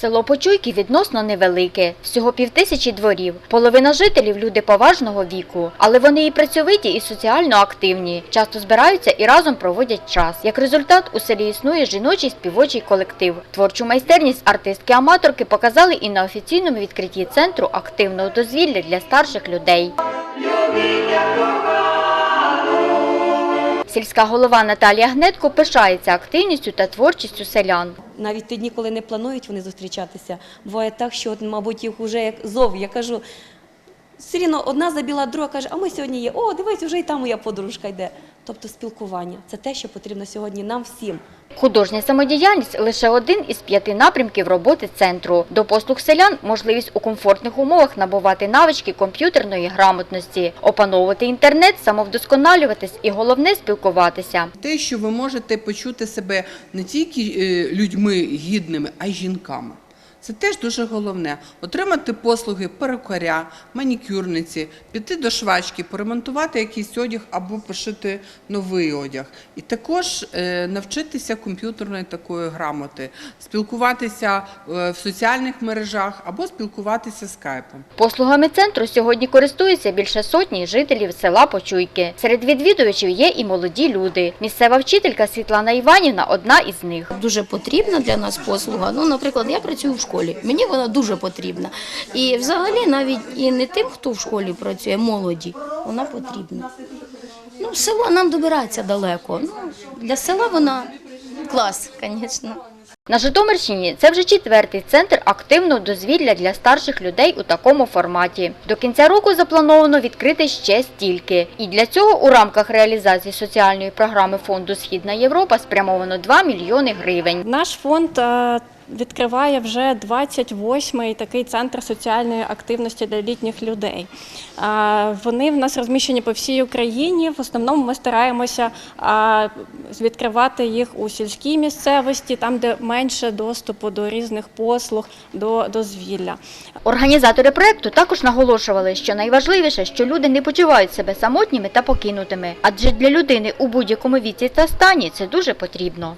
Село Почуйки відносно невелике, всього півтисячі дворів. Половина жителів люди поважного віку, але вони і працьовиті, і соціально активні. Часто збираються і разом проводять час. Як результат, у селі існує жіночий співочий колектив. Творчу майстерність артистки-аматорки показали і на офіційному відкритті центру активного дозвілля для старших людей. Сільська голова Наталія Гнетко пишається активністю та творчістю селян. Навіть ті дні, коли не планують вони зустрічатися, буває так, що, мабуть, їх вже як зов. Я кажу, все рівно одна забіла, друга каже, а ми сьогодні є. О, дивись, вже і там моя подружка йде. Тобто спілкування це те, що потрібно сьогодні нам всім. Художня самодіяльність лише один із п'яти напрямків роботи центру. До послуг селян можливість у комфортних умовах набувати навички комп'ютерної грамотності, опановувати інтернет, самовдосконалюватись і головне спілкуватися. Те, що ви можете почути себе не тільки е, людьми гідними, а й жінками. Це теж дуже головне. Отримати послуги перукаря, манікюрниці, піти до швачки, поремонтувати якийсь одяг або пошити новий одяг. І також е, навчитися комп'ютерної такої грамоти, спілкуватися е, в соціальних мережах або спілкуватися скайпом. Послугами центру сьогодні користуються більше сотні жителів села Почуйки. Серед відвідувачів є і молоді люди. Місцева вчителька Світлана Іванівна одна із них. дуже потрібна для нас послуга. Ну, наприклад, я працюю в школі, мені вона дуже потрібна. І взагалі навіть і не тим, хто в школі працює, молоді, вона потрібна. Ну, село нам добирається далеко. Ну, для села вона клас, звісно. На Житомирщині це вже четвертий центр активного дозвілля для старших людей у такому форматі. До кінця року заплановано відкрити ще стільки. І для цього у рамках реалізації соціальної програми фонду Східна Європа спрямовано 2 мільйони гривень. Наш фонд е, відкриває вже 28-й такий центр соціальної активності для літніх людей. Вони в нас розміщені по всій Україні. В основному ми стараємося відкривати їх у сільській місцевості, там, де менше доступу до різних послуг, до дозвілля. Організатори проекту також наголошували, що найважливіше, що люди не почувають себе самотніми та покинутими, адже для людини у будь-якому віці та стані це дуже потрібно.